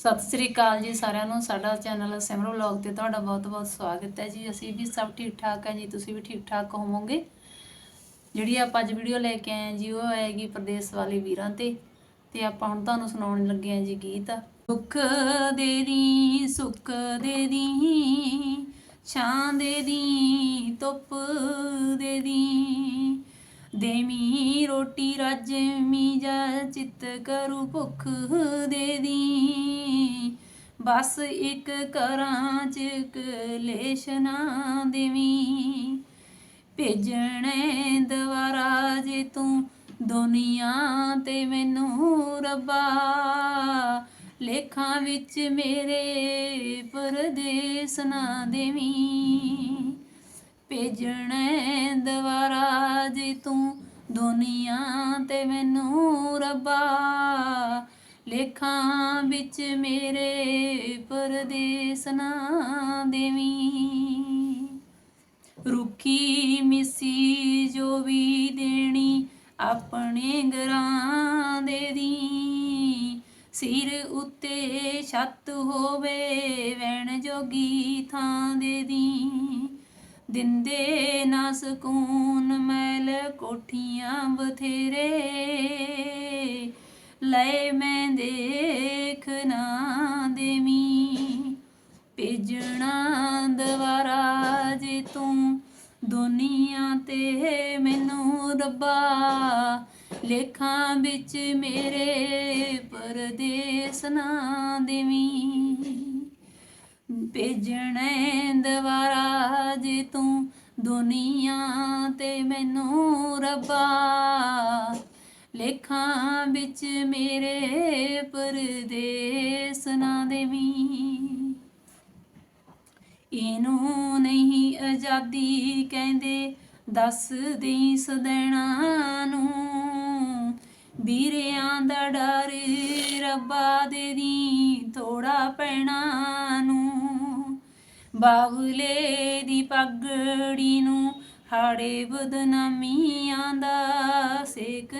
ਸਤਿ ਸ੍ਰੀ ਅਕਾਲ ਜੀ ਸਾਰਿਆਂ ਨੂੰ। ਸਾਡਾ ਚੈਨਲ ਸਿਮਰੋ ਵਲੌਗ ਤੇ ਤੁਹਾਡਾ ਬਹੁਤ-ਬਹੁਤ ਸਵਾਗਤ ਹੈ ਜੀ। ਅਸੀਂ ਵੀ ਸਭ ਠੀਕ ਠਾਕ ਹੈ ਜੀ। ਤੁਸੀਂ ਵੀ ਠੀਕ ਠਾਕ ਹੋਵੋਗੇ? ਜਿਹੜੀ ਆਪਾਂ ਅੱਜ ਵੀਡੀਓ ਲੈ ਕੇ ਆਏ ਜੀ, ਉਹ ਆਏਗੀ ਪ੍ਰਦੇਸ਼ ਵਾਲੇ ਵੀਰਾਂ ਤੇ। ਤੇ ਆਪਾਂ ਹੁਣ ਤੁਹਾਨੂੰ ਸੁਣਾਉਣ ਲੱਗੇ ਹਾਂ ਜੀ ਗੀਤ। ਦੁੱਖ ਦੇ ਦੀ, ਸੁੱਖ ਦੇ ਦੀ, ਛਾਂ ਦੇ ਦੀ, ਧੁੱਪ ਦੇ ਦੀ ਦੇਮੀ ਰੋਟੀ ਰਾਜਮੀ ਜਾ ਚਿੱਤ ਕਰੂ ਭੁੱਖ ਦੇ ਦੀ। ਬਸ ਇੱਕ ਕਰਾਂ ਚ ਕਲੇਸ਼ ਨਾ ਦੇਵੀਂ। ਭੇਜਣੇ ਦਵਾਰਾ ਜੇ ਤੂੰ ਦੁਨੀਆ ਤੇ ਮੈਨੂੰ ਰੱਬਾ, ਲੇਖਾਂ ਵਿੱਚ ਮੇਰੇ ਪਰਦੇਸ ਨਾ ਦੇਵੀਂ। ਭੇਜਣੇ ਦਵਾਰਾ ਜੇ ਤੂੰ ਦੁਨੀਆ ਤੇ ਮੈਨੂੰ ਰੱਬਾ, ਲੇਖਾਂ ਵਿੱਚ ਮੇਰੇ ਪਰਦੇਸ ਨਾ ਦੇਵੀਂ। ਰੁੱਖੀ ਮਿੱਸੀ ਜੋ ਵੀ ਦੇਣੀ ਆਪਣੇ ਗਰਾਂ ਦੇ ਦੀ। ਸਿਰ ਉੱਤੇ ਛੱਤ ਹੋਵੇ ਵੈਣ ਜੋਗੀ ਥਾਂ ਦੇ ਦੀ। ਦਿੰਦੇ ਨਾ ਸਕੂਨ ਮੈਲ ਕੋਠੀਆਂ ਬਥੇਰੇ। ਲੈ ਮੈਂ ਦੇਖ ਨਾ ਦੇਵੀਂ, ਭੇਜਣਾ ਦਵਾਰਾ ਜੇ ਤੂੰ ਦੁਨੀਆ ਤੇ ਮੈਨੂੰ ਰੱਬਾ। ਲੇਖਾਂ ਵਿੱਚ ਮੇਰੇ ਪਰਦੇਸ ਨਾ ਦੇਵੀਂ, ਭੇਜਣਾ ਦਵਾਰਾ ਦੁਨੀਆ ਤੇ ਮੈਨੂੰ ਰੱਬਾ, ਲੇਖਾਂ ਵਿੱਚ ਮੇਰੇ ਪਰਦੇਸ ਨਾ ਦੇਵੀਂ। ਇਹਨੂੰ ਨਹੀਂ ਆਜ਼ਾਦੀ ਕਹਿੰਦੇ, ਦੱਸ ਦੇਈ ਸਦੈਣਾ ਨੂੰ। ਵੀਰਿਆਂ ਦਾ ਡਰ ਰੱਬਾ ਦੇ ਦੀ ਥੋੜਾ ਪੈਣਾ ਨੂੰ। ਬਾਬਲੇ ਦੀ ਪਗੜੀ ਨੂੰ ਹਾੜੇ ਬਦਨਾਮੀਆਂ ਦਾ ਸੇਕ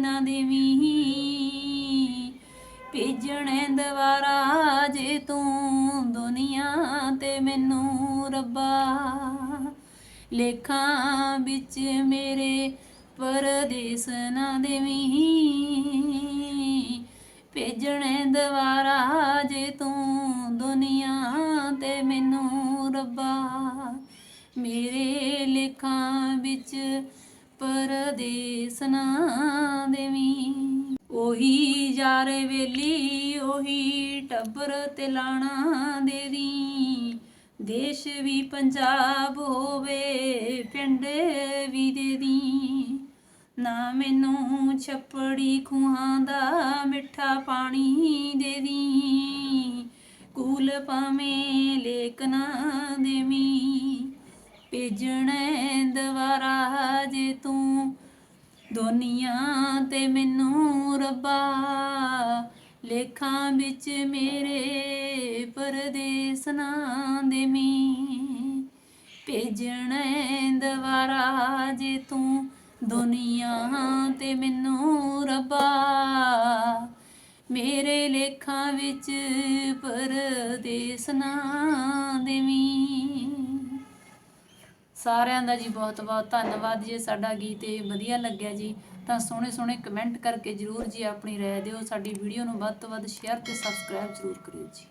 ਨਾ ਦੇਵੀਂ। ਭੇਜਣੇ ਦਵਾਰਾ ਜੇ ਤੂੰ ਦੁਨੀਆ ਤੇ ਮੈਨੂੰ ਰੱਬਾ। ਲੇਖਾਂ ਵਿੱਚ ਮੇਰੇ ਪਰਦੇਸ ਨਾ ਦੇਵੀਂ। ਭੇਜਣੇ ਦਵਾਰਾ ਜੇ ਤੂੰ ਮੇਰੇ ਲੇਖਾਂ ਵਿੱਚ ਪਰਦੇਸ ਨਾ ਦੇਵੀਂ। ਉਹੀ ਯਾਰ ਵੇਲੀ, ਉਹੀ ਟੱਬਰ ਤੇ ਲਾਣਾ ਦੇ ਦੀ ਦੇਸ਼ ਵੀ ਪੰਜਾਬ ਹੋਵੇ, ਪਿੰਡ ਵੀ ਦੇ ਦੀ। ਨਾ ਮੈਨੂੰ ਛੱਪੜੀ ਖੂਹਾਂ ਦਾ ਮਿੱਠਾ ਪਾਣੀ ਦੇ ਦੀ ਕੂਲ ਪਾਵੇਂ ਲੇਕਨਾ ਦੇਵੀਂ। ਭੇਜਣੇ ਦਵਾਰਾ ਜੇ ਤੂੰ ਦੁਨੀਆ ਤੇ ਮੈਨੂੰ ਰੱਬਾ। ਲੇਖਾਂ ਵਿੱਚ ਮੇਰੇ ਪਰਦੇਸ ਨਾ ਦੇਵੀਂ। ਭੇਜਣੇ ਦਵਾਰਾ ਜੇ ਤੂੰ ਦੁਨੀਆ ਤੇ ਮੈਨੂੰ ਰੱਬਾ। ਮੇਰੇ ਲੇਖਾਂ ਵਿੱਚ ਪਰਦੇਸ ਨਾ ਦੇਵੀਂ। ਸਾਰਿਆਂ ਦਾ ਜੀ ਬਹੁਤ ਬਹੁਤ ਧੰਨਵਾਦ ਜੇ ਸਾਡਾ ਗੀਤ ਇਹ ਵਧੀਆ ਲੱਗਿਆ ਜੀ। ਤਾਂ ਸੋਹਣੇ ਸੋਹਣੇ ਕਮੈਂਟ ਕਰਕੇ ਜਰੂਰ ਜੀ ਆਪਣੀ ਰਾਏ ਦਿਓ, ਸਾਡੀ ਵੀਡੀਓ ਨੂੰ ਵੱਧ ਤੋਂ ਵੱਧ ਸ਼ੇਅਰ ਤੇ ਸਬਸਕ੍ਰਾਈਬ ਜਰੂਰ ਕਰਿਓ ਜੀ।